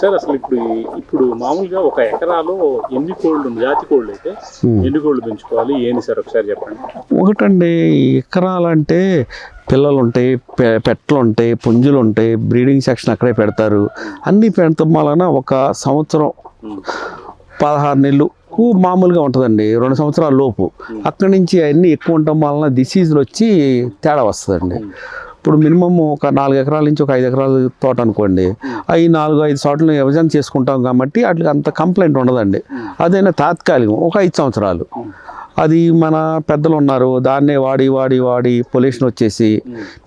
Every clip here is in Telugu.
సార్ అసలు ఇప్పుడు ఇప్పుడు మామూలుగా ఒక ఎకరాలో ఎన్ని కోళ్ళు జాతి కోళ్ళు అయితే ఎన్ని కోళ్ళు పెంచుకోవాలి? ఏంది సార్ ఒకసారి చెప్పండి. ఒకటండి ఎకరాలంటే పిల్లలు ఉంటాయి పె పెట్టలు ఉంటాయి పుంజులు ఉంటాయి బ్రీడింగ్ సెక్షన్ అక్కడే పెడతారు. అన్నీ పెడతాం వలన ఒక సంవత్సరం. పదహారు నెలలు మామూలుగా ఉంటుందండి రెండు సంవత్సరాల లోపు. అక్కడి నుంచి అన్నీ ఎక్కువ ఉండటం వలన డిసీజులు వచ్చి తేడా వస్తుందండి. ఇప్పుడు మినిమం ఒక నాలుగు ఎకరాల నుంచి ఒక ఐదు ఎకరాల తోట అనుకోండి. ఈ నాలుగు ఐదు చోట్లను విభజన చేసుకుంటాం కాబట్టి వాటికి అంత కంప్లైంట్ ఉండదండి. అదైనా తాత్కాలికం ఒక ఐదు సంవత్సరాలు. అది మన పెద్దలు ఉన్నారు దాన్నే వాడి వాడి వాడి పొల్యూషన్ వచ్చేసి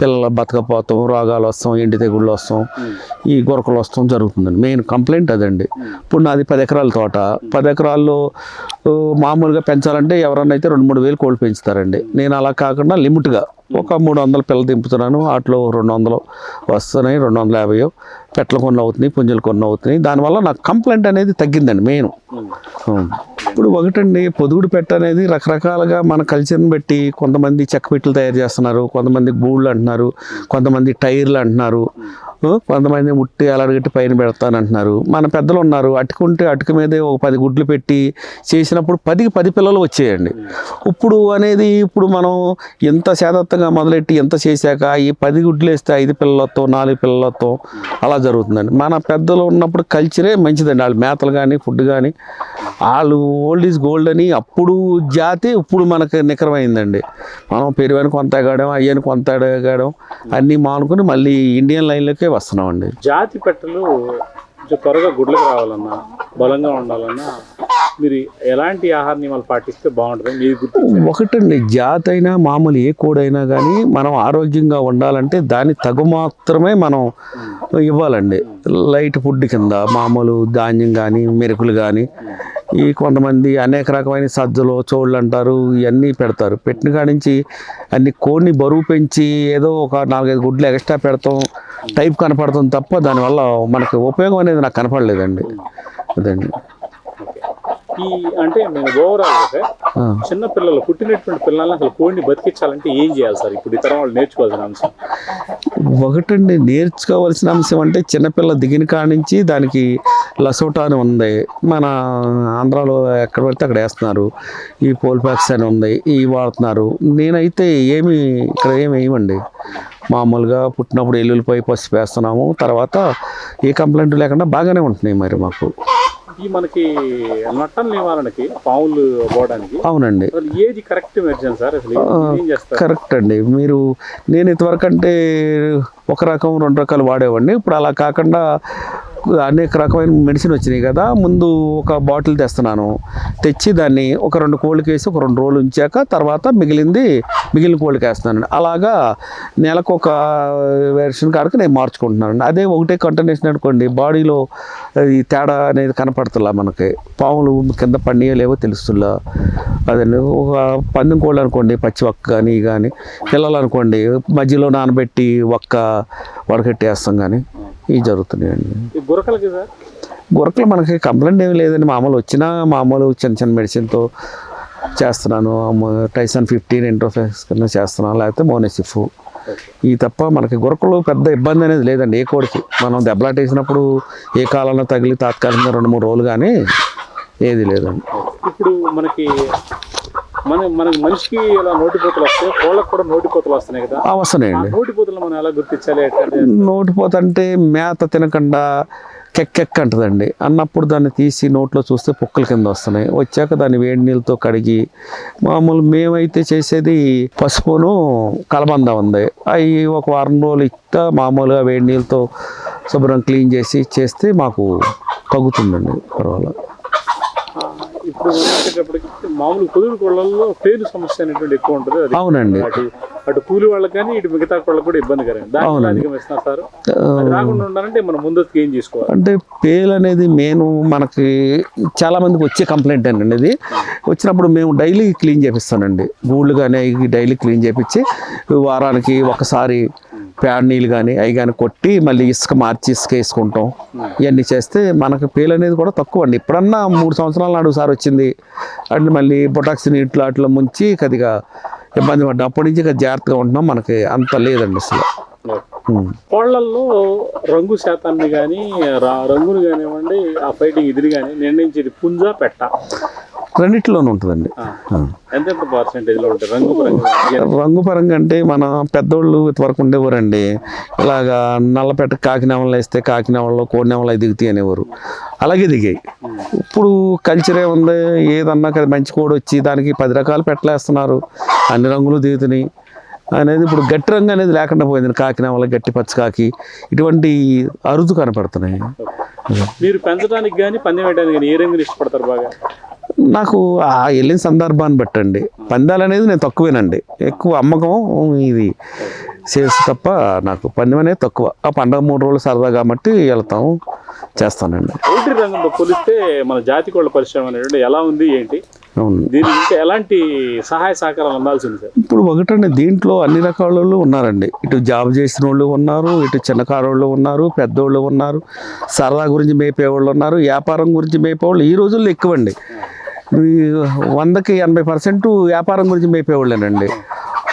పిల్లలు బతకపోతాం రోగాలు వస్తాం ఎండి తెగుళ్ళు వస్తాం ఈ గొరకలు వస్తాం జరుగుతుందండి. మెయిన్ కంప్లైంట్ అదండి. ఇప్పుడు నాది పది ఎకరాల తోట. పది ఎకరాల్లో మామూలుగా పెంచాలంటే ఎవరన్నా అయితే రెండు మూడు వేలు కోళ్ళు పెంచుతారండి. నేను అలా కాకుండా లిమిట్గా ఒక మూడు వందల పిల్లలు దింపుతున్నాను. వాటిలో రెండు వందలు వస్తున్నాయి రెండు వందల యాభై పెట్టలు కొన్ని అవుతున్నాయి పుంజులు కొన్ని అవుతున్నాయి. దానివల్ల నాకు కంప్లైంట్ అనేది తగ్గిందండి మెయిన్. ఇప్పుడు ఒకటండి పొదుగుడు పెట్ట అనేది రకరకాలుగా మన కల్చర్ని బట్టి కొంతమంది చెక్క పెట్టెలు తయారు చేస్తున్నారు కొంతమంది గూళ్ళు అంటున్నారు కొంతమంది టైర్లు అంటున్నారు. కొంతమంది ముట్టి అలడగట్టి పైన పెడతాను అంటున్నారు మన పెద్దలు ఉన్నారు అటుకుంటే అటుక మీదే ఒక పది గుడ్లు పెట్టి చేసినప్పుడు పదికి పది పిల్లలు వచ్చేయండి. ఇప్పుడు అనేది ఇప్పుడు మనం ఎంత శాతత్వంగా మొదలెట్టి ఎంత చేశాక ఈ పది గుడ్లు వేస్తే ఐదు పిల్లలతో నాలుగు పిల్లలతో అలా జరుగుతుందండి. మన పెద్దలు ఉన్నప్పుడు కల్చరే మంచిదండి. వాళ్ళు మేతలు కానీ ఫుడ్ కానీ వాళ్ళు ఓల్డ్ ఈజ్ గోల్డ్ అని అప్పుడు జాతి ఇప్పుడు మనకు నికరమైందండి. మనం పెరువని కొంత ఎగాడం అయ్యని కొంత ఎగడం అన్నీ మానుకుని మళ్ళీ ఇండియన్ లైన్లోకే వస్తున్నామండి. జాతి పెట్టలు త్వరగా గుడ్లకు రావాలన్నా బలంగా ఉండాలన్నా మీరు ఎలాంటి ఆహార నియమాలు పాటిస్తే బాగుంటుంది మీరు ఒకటండి జాతి అయినా మామూలు ఏ కోడైనా కానీ మనం ఆరోగ్యంగా ఉండాలంటే దాని తగు మాత్రమే మనం ఇవ్వాలండి. లైట్ ఫుడ్ కింద మామూలు ధాన్యం కానీ మెరుకులు కానీ ఈ కొంతమంది అనేక రకమైన సజ్జలు చోళ్ళు అంటారు ఇవన్నీ పెడతారు. పెట్టిన కాడి నుంచి అన్ని కోడిని బరువు పెంచి ఏదో ఒక నాలుగైదు గుడ్లు ఎక్స్ట్రా పెడతాం టైప్ కనపడుతుంది తప్ప దానివల్ల మనకు ఉపయోగం అనేది నాకు కనపడలేదండి. అదండి. ఈ అంటే నేను ఓవరాల్ సార్ ఆ. చిన్న పిల్లలు పుట్టినటువంటి పిల్లల్ని అసలు కోడిని బతికించాలంటే ఏం చేయాలి సార్? ఇప్పుడు ఈ తరం వాళ్ళు నేర్చుకోవాల్సిన అంశం. ఒకటండి నేర్చుకోవాల్సిన అంశం అంటే చిన్నపిల్ల దిగిన కాడ నుంచి దానికి లసోటా అని ఉంది. మన ఆంధ్రాలో ఎక్కడ పడితే అక్కడ వేస్తున్నారు. ఈ పోల్పాక్స్ అని ఉంది ఇవి వాడుతున్నారు. నేనైతే ఏమి ఇక్కడ ఏమి వేయమండి. మామూలుగా పుట్టినప్పుడు ఎల్లుల్లిపై పసుపు వేస్తున్నాము తర్వాత ఏ కంప్లైంట్ లేకుండా బాగానే ఉంటున్నాయి మరి మాకు. ఈ మనకి నట్టల నివారణకి పాములు పోవడానికి అవునండి. ఏది కరెక్ట్ మెడిసిన్ సార్? అసలు కరెక్ట్ అండి. మీరు నేను ఇంతవరకు అంటే ఒక రకం రెండు రకాలు వాడేవాడిని. ఇప్పుడు అలా కాకుండా అనేక రకమైన మెడిసిన్ వచ్చినాయి కదా ముందు ఒక బాటిల్ తెస్తున్నాను. తెచ్చి దాన్ని ఒక రెండు కోళ్ళకి వేసి ఒక రెండు రోజులు ఉంచాక తర్వాత మిగిలింది మిగిలిన కోళ్ళకి వేస్తున్నాను. అలాగా నెలకు ఒక వెర్షన్ కాడికి నేను మార్చుకుంటున్నాను అదే ఒకటే కంటిన్యూషన్ అనుకోండి బాడీలో ఈ తేడా అనేది కనపడుతుందా మనకి. పాములు కింద పండియో లేవో తెలుస్తుందా అదండి ఒక పందెం కోళ్ళు అనుకోండి పచ్చి ఒక్క కానీ కానీ పిల్లలు అనుకోండి మధ్యలో నానబెట్టి ఒక్క వడకట్టేస్తాం కానీ ఇవి జరుగుతున్నాయండి. గురకలకి సార్? గురకలు మనకి కంప్లైంట్ ఏమీ లేదండి. మామూలు వచ్చినా మామూలు చిన్న చిన్న మెడిసిన్తో చేస్తున్నాను. టైసన్ ఫిఫ్టీన్ ఇంట్రోఫెక్స్ కింద చేస్తున్నాను. లేకపోతే మోనెసిఫ్ ఈ తప్ప మనకి గురకలు పెద్ద ఇబ్బంది అనేది లేదండి. ఏ కోడికి? మనం దెబ్బలాటేసినప్పుడు ఏ కాలంలో తగిలి తాత్కాలికంగా రెండు మూడు రోజులు కానీ ఏది లేదండి. ఇప్పుడు మనకి మన మనకి మనిషికి ఇలా నోటిపోతలు వస్తాయి కోళ్ళకు కూడా నోటిపోతలు వస్తున్నాయి కదా. ఆ అవసరమేండి నోటిపోతలు మనం ఎలా గుర్తించాలి? ఎట్లా నోటిపోతంటే మేత తినకుండా కెక్కెక్క అంటదండి. అన్నప్పుడు దాన్ని తీసి నోట్లో చూస్తే పొక్కుల కింద వస్తున్నాయి. వచ్చాక దాన్ని వేడి నీళ్ళతో కడిగి మామూలు మేమైతే చేసేది పసుపును కలబంద ఉంది. అవి ఒక వారం రోజులు ఇస్తా మామూలుగా వేడి నీళ్ళతో శుభ్రం క్లీన్ చేసి చేస్తే మాకు తగ్గుతుందండి. పర్వాలేదు. ఇప్పుడు మనం మామూలు కుదురు కోళ్ళల్లో పేరు సమస్య అనేటువంటి ఎక్కువ ఉంటుంది. అది అవునండి. అటు కూలి వాళ్ళకి కానీ ఇటు మిగతా కోళ్ళకి కూడా రాకుండా ఉండాలంటే మనం ముందస్తుకు ఏం చేసుకోవాలి? అంటే పేలు అనేది మెయిన్ మనకి చాలా మందికి వచ్చే కంప్లైంట్ అండి ఇది. వచ్చినప్పుడు మేము డైలీ క్లీన్ చేపిస్తానండి గూళ్ళు కానీ డైలీ క్లీన్ చేపించి వారానికి ఒకసారి ప్యాడ్ నీళ్ళు కానీ అవి కానీ కొట్టి మళ్ళీ ఇసుక మార్చి ఇసుక వేసుకుంటాం. ఇవన్నీ చేస్తే మనకి పేలు అనేది కూడా తక్కువ అండి ఇప్పుడన్నా మూడు సంవత్సరాల నాడు సారి వచ్చింది. అంటే మళ్ళీ బొటాక్స్ నీటిలో అట్లా ముంచి కొద్దిగా ఇబ్బంది పడ్డాం. అప్పటి నుంచి జాగ్రత్తగా ఉంటున్నాం. మనకి అంత లేదండి అసలు. కోళ్ళల్లో రంగు శాతాన్ని కానీ రంగుని కానివ్వండి ఆ ఫైటింగ్ ఇదిని కానీ నిర్ణయించేది పుంజ పెట్ట. రెండిట్లోనూ ఉంటుందండి. రంగు పరంగా రంగు పరంగా అంటే మన పెద్దోళ్ళు ఇంతవరకు ఉండేవారండి. ఇలాగా నల్లపెట్ట కాకినవలు వేస్తే కాకినవల్లో కోడినవలు దిగుతాయి అనేవారు. అలాగే దిగాయి. ఇప్పుడు కల్చరే ఉంది ఏదన్నా కదా మంచి కోడి వచ్చి దానికి పది రకాలు పెట్టలేస్తున్నారు. అన్ని రంగులు దిగుతున్నాయి. అనేది ఇప్పుడు గట్టి రంగు అనేది లేకుండా పోయింది కాకినవల గట్టి పచ్చకాకి ఇటువంటి అరుదు కనపడుతున్నాయి. మీరు పెంచడానికి కానీ పందెం వేయడానికి కానీ ఏ రంగుని ఇష్టపడతారు బాగా? నాకు ఆ వెళ్ళిన సందర్భాన్ని బట్టండి. పందాలు అనేది నేను తక్కువేనండి. ఎక్కువ అమ్మకం ఇది చేసి తప్ప నాకు పందెం అనేది తక్కువ. ఆ పండగ మూడు రోజులు సరదా కాబట్టి వెళ్తాం చేస్తానండి. పౌల్ట్రీ రంగంతో పోలిస్తే మన జాతి కోళ్ళ పరిశ్రమ అనేటువంటి ఎలా ఉంది ఏంటి? అవును. దీనికి ఇంకా ఎలాంటి సహాయ సహకారాలు అందాల్సింది సార్? ఇప్పుడు ఒకటండి దీంట్లో అన్ని రకాల వాళ్ళు ఉన్నారండి. ఇటు జాబ్ చేసిన వాళ్ళు ఉన్నారు ఇటు చిన్నకారోళ్ళు ఉన్నారు పెద్దోళ్ళు ఉన్నారు సరదా గురించి మేపేవాళ్ళు ఉన్నారు వ్యాపారం గురించి మేపేవాళ్ళు ఈ రోజుల్లో ఎక్కువండి. వందకి ఎనభై పర్సెంట్ వ్యాపారం గురించి మేపేవాళ్ళేనండి.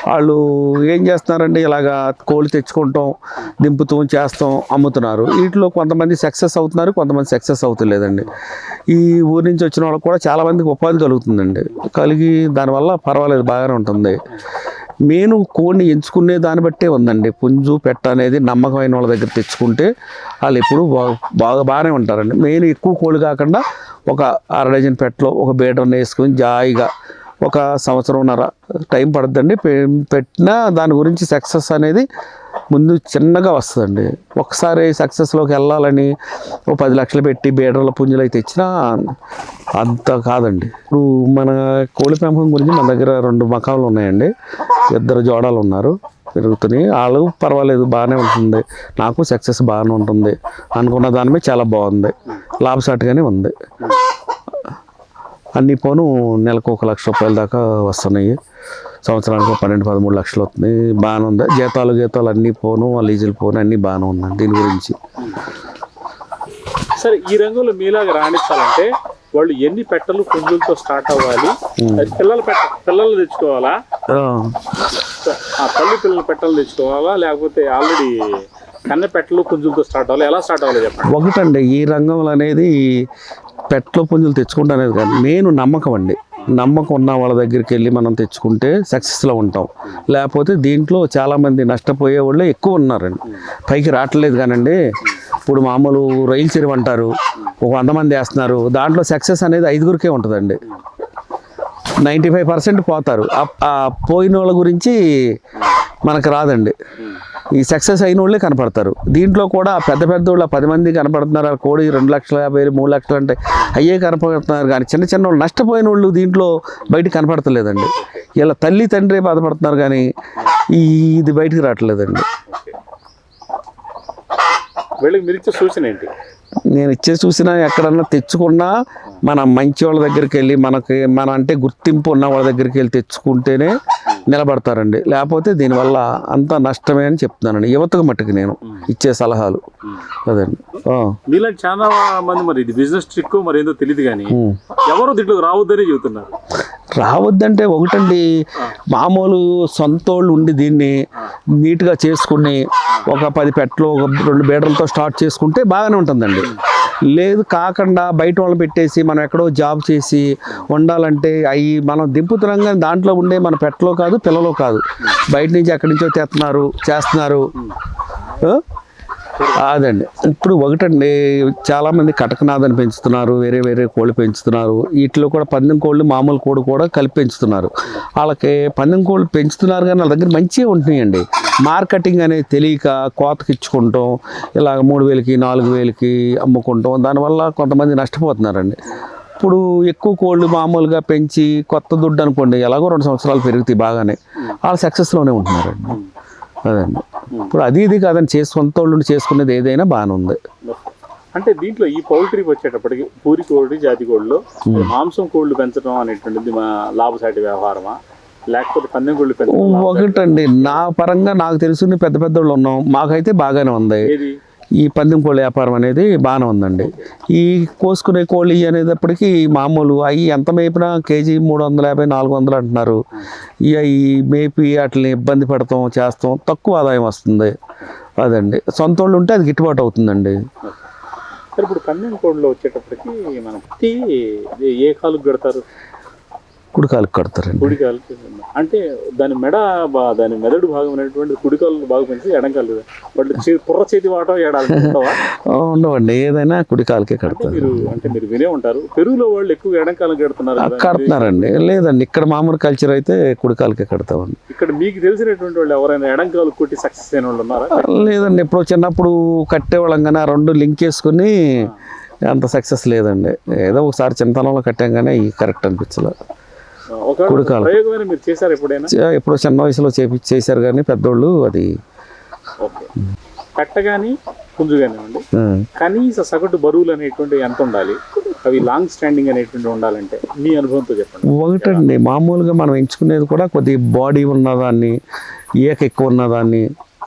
వాళ్ళు ఏం చేస్తున్నారండి? ఇలాగా కోళ్ళు తెచ్చుకుంటాం దింపుతాం చేస్తాం అమ్ముతున్నారు. వీటిలో కొంతమంది సక్సెస్ అవుతున్నారు కొంతమంది సక్సెస్ అవుతలేదండి. ఈ ఊరి నుంచి వచ్చిన వాళ్ళకి కూడా చాలామందికి ఉపాధి కలుగుతుందండి. కలిగి దానివల్ల పర్వాలేదు బాగానే ఉంటుంది. మెయిన్ కోడిని ఎంచుకునే దాన్ని బట్టే ఉందండి. పుంజు పెట్ట అనేది నమ్మకమైన వాళ్ళ దగ్గర తెచ్చుకుంటే వాళ్ళు ఎప్పుడు బాగా బాగా బాగానే ఉంటారండి. మెయిన్ ఎక్కువ కోళ్ళు కాకుండా ఒక అర డజన్ పెట్టలో ఒక బీడర్ని వేసుకొని జాయిగా ఒక సంవత్సరంన్నర టైం పడుతుందండి పె- పెట్టినా దాని గురించి సక్సెస్ అనేది ముందు చిన్నగా వస్తుందండి. ఒకసారి సక్సెస్లోకి వెళ్ళాలని ఓ పది లక్షలు పెట్టి బీడర్ల పుంజులు అయితే తెచ్చినా అంత కాదండి. ఇప్పుడు మన కోళ్ళ పెంపకం గురించి మన దగ్గర రెండు మకాలు ఉన్నాయండి. ఇద్దరు జోడాలు ఉన్నారు. పెరుగుతున్నాయి వాళ్ళు పర్వాలేదు బాగానే ఉంటుంది. నాకు సక్సెస్ బాగానే ఉంటుంది. అనుకున్న దాని మీద చాలా బాగుంది. లాభసాటిగానే ఉంది. అన్ని పోను నెలకు ఒక లక్ష రూపాయల దాకా వస్తున్నాయి. సంవత్సరానికి పన్నెండు పదమూడు లక్షలు వస్తున్నాయి బాగానే ఉంది. జీతాలు గీతాలు అన్నీ పోను లీజులు పోను అన్నీ బాగానే ఉన్నాయి దీని గురించి. సరే ఈ రంగంలో మీలాగా రాణించాలంటే వాళ్ళు ఎన్ని పెట్టలు పుంజులతో స్టార్ట్ అవ్వాలి? పిల్లల పెట్ట పిల్లలు తెచ్చుకోవాలా? ఆ, ఆ తల్లి పిల్లల పెట్టలు తెచ్చుకోవాలా? లేకపోతే ఆల్రెడీ కన్నపెట్టలు పుంజులతో స్టార్ట్ అవ్వాలి. ఎలా స్టార్ట్ అవ్వాలి చెప్పండి? ఒకటండి ఈ రంగంలో అనేది పెట్లో పుంజులు తెచ్చుకుంటానేది కానీ మెయిన్ నేను నమ్మకం అండి. నమ్మకం ఉన్న వాళ్ళ దగ్గరికి వెళ్ళి మనం తెచ్చుకుంటే సక్సెస్లో ఉంటాం. లేకపోతే దీంట్లో చాలామంది నష్టపోయే వాళ్ళే ఎక్కువ ఉన్నారండి. పైకి రావట్లేదు కానండి. ఇప్పుడు మామూలు రైలు చెరువు అంటారు. ఒక వంద మంది వేస్తున్నారు. దాంట్లో సక్సెస్ అనేది ఐదుగురికే ఉంటుందండి. నైంటీ ఫైవ్ పర్సెంట్ పోతారు. పోయిన వాళ్ళ గురించి మనకు రాదండి. ఈ సక్సెస్ అయిన వాళ్ళే కనపడతారు. దీంట్లో కూడా పెద్ద పెద్ద వాళ్ళు పది మంది కనపడుతున్నారు. ఆ కోడి రెండు లక్షల యాభై వేలు మూడు లక్షలు అంటే అయ్యే కనపడుతున్నారు. కానీ చిన్న చిన్న వాళ్ళు నష్టపోయిన వాళ్ళు దీంట్లో బయట కనపడతలేదండి. ఇలా తల్లి తండ్రి బాధపడుతున్నారు కానీ ఈ ఇది బయటికి రావట్లేదండి. వీళ్ళకి మీరు ఇచ్చే సూచన ఏంటి? నేను ఇచ్చే చూసినా ఎక్కడన్నా తెచ్చుకున్నా మన మంచి వాళ్ళ దగ్గరికి వెళ్ళి మనకి మన అంటే గుర్తింపు ఉన్న వాళ్ళ దగ్గరికి వెళ్ళి తెచ్చుకుంటేనే నిలబడతారండి. లేకపోతే దీనివల్ల అంత నష్టమే అని చెప్తున్నానండి. యువతకు మట్టుకు నేను ఇచ్చే సలహాలు. అదండి. మీలాంటి చాలా మంది మరి ఇది బిజినెస్ ట్రిక్ మరి ఏందో తెలియదు కానీ. ఎవరు దీంట్లోకి రావద్దని చెబుతున్నారు? రావద్దంటే ఒకటండి. మామూలు సొంతోళ్ళు ఉండి దీన్ని నీట్గా చేసుకుని ఒక పది పెట్టలు ఒక రెండు బీడలతో స్టార్ట్ చేసుకుంటే బాగానే ఉంటుందండి. లేదు కాకుండా బయట వాళ్ళు పెట్టేసి మనం ఎక్కడో జాబ్ చేసి ఉండాలంటే అవి మనం దింపుతున్నాం కానీ దాంట్లో ఉండే మన పెట్టలో కాదు పిల్లలో కాదు. బయట నుంచి ఎక్కడి నుంచో తెస్తున్నారు చేస్తున్నారు? అదండి ఇప్పుడు ఒకటండి చాలామంది కటకనాథని పెంచుతున్నారు వేరే వేరే కోళ్ళు పెంచుతున్నారు. వీటిలో కూడా పందెం కోళ్ళు మామూలు కోడి కూడా కలిపి పెంచుతున్నారు. వాళ్ళకి పందెం కోళ్ళు పెంచుతున్నారు కానీ వాళ్ళ దగ్గర మంచిగా ఉంటున్నాయండి. మార్కెటింగ్ అనేది తెలియక కోతకి ఇచ్చుకుంటాం ఇలా మూడు వేలకి నాలుగు వేలకి అమ్ముకుంటాం దానివల్ల కొంతమంది నష్టపోతున్నారండి. ఇప్పుడు ఎక్కువ కోళ్ళు మామూలుగా పెంచి కొత్త దుడ్డు అనుకోండి ఎలాగో రెండు సంవత్సరాలు పెరుగుతాయి బాగానే. వాళ్ళు సక్సెస్లోనే ఉంటున్నారండి. అదండి. ఇప్పుడు అది ఇది కాదని చేసి సొంత వాళ్ళు చేసుకునేది ఏదైనా బాగానే ఉంది. అంటే దీంట్లో ఈ పౌల్ట్రీకి వచ్చేటప్పటికి పూరి కోడి జాతి కోళ్ళు మాంసం కోళ్ళు పెంచడం అనేటువంటిది మా లాభసాటి వ్యవహారమా? లేకపోతే పందెం కోళ్ళు ఒకటండి నా పరంగా నాకు తెలుసు పెద్ద పెద్ద వాళ్ళు ఉన్నాం. మాకైతే బాగానే ఉంది. ఏది? ఈ పందెం కోళ్ళ వ్యాపారం అనేది బాగానే ఉందండి. ఈ కోసుకునే కోళ్ళు అనేటప్పటికీ మామూలు అవి ఎంత మేపినా కేజీ మూడు వందల యాభై నాలుగు వందలు అంటున్నారు. ఇక ఈ మేపి వాటిని ఇబ్బంది పడతాం చేస్తాం తక్కువ ఆదాయం వస్తుంది. అదండి. సొంత వాళ్ళు ఉంటే అది గిట్టుబాటు అవుతుందండి. ఇప్పుడు పందెం కోళ్ళు వచ్చేటప్పటికి మనం ఏ కాలుకు పెడతారు కుడికాలకు కడతారండి. కుడి కాలుకి అంటే దాని మెడ బా- దాని మెదడు భాగం అనేటువంటి కుడి కాలు బాగా పెంచి ఎడం కాలు వాళ్ళు చే- పుర్ర చేతి వాటం ఏడాలి? ఆ, ఉండవండి. ఏదైనా కుడికాలకే అంటే కడతారు. మీరు అంటే మీరు వినే ఉంటారు. పెరుగులో వాళ్ళు ఎక్కువ ఎడం కాలం కడుతున్నారు ఆ, కదా. కడుతున్నారండి. లేదండి. ఇక్కడ మామూలు కల్చర్ అయితే కుడికాలకే కడతామండి. ఇక్కడ మీకు తెలిసినటువంటి వాళ్ళు ఎవరైనా ఎడం కాలు కొట్టి సక్సెస్ అయిన వాళ్ళు ఉన్నారా? లేదండి. ఇప్పుడు చిన్నప్పుడు కట్టేవాళ్ళం కానీ ఆ రెండు లింక్ చేసుకుని అంత సక్సెస్ లేదండి. ఏదో ఒకసారి చిన్నతనంలో కట్టాం కానీ కరెక్ట్ అనిపించలేదు కుడికాలు. ఎప్పుడో చిన్న వయసులో చేపి చేశారు కానీ పెద్దోళ్ళు అది. ఓకే. కట్టగాని పుంజు కానివ్వండి కనీస సగటు బరువులు అనేటువంటి ఎంత ఉండాలి? అవి లాంగ్ స్టాండింగ్ అనేటువంటి ఉండాలంటే మీ అనుభవంతో చెప్పండి. ఒకటండి మామూలుగా మనం ఎంచుకునేది కూడా కొద్ది బాడీ ఉన్నదాన్ని ఈక ఎక్కువ ఉన్నదాన్ని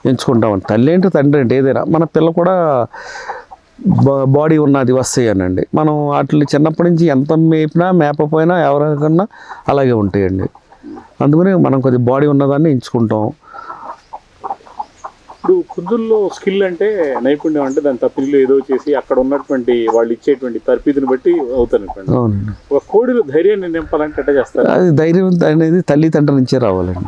ఎంచుకుంటామండి తల్లి ఏంటి తండ్రి ఏంటి ఏదైనా మన పిల్ల కూడా బాడీ ఉన్నది వస్తాయనండి. మనం వాటిని చిన్నప్పటి నుంచి ఎంత మేపినా మేపపోయినా ఎవరికన్నా అలాగే ఉంటాయండి. అందుకని మనం కొద్ది బాడీ ఉన్నదాన్ని ఎంచుకుంటాం. ఇప్పుడు పుంజుల్లో స్కిల్ అంటే నైపుణ్యం అంటే దాని తప్పిలో ఏదో చేసి అక్కడ ఉన్నటువంటి వాళ్ళు ఇచ్చేటువంటి తర్పీదుని బట్టి అవుతారు అవునండి. ఒక కోడిలో ధైర్యాన్ని నింపాలంటే ఎట్లా చేస్తారు? అది ధైర్యం అనేది తల్లిదండ్రుల నుంచే రావాలండి.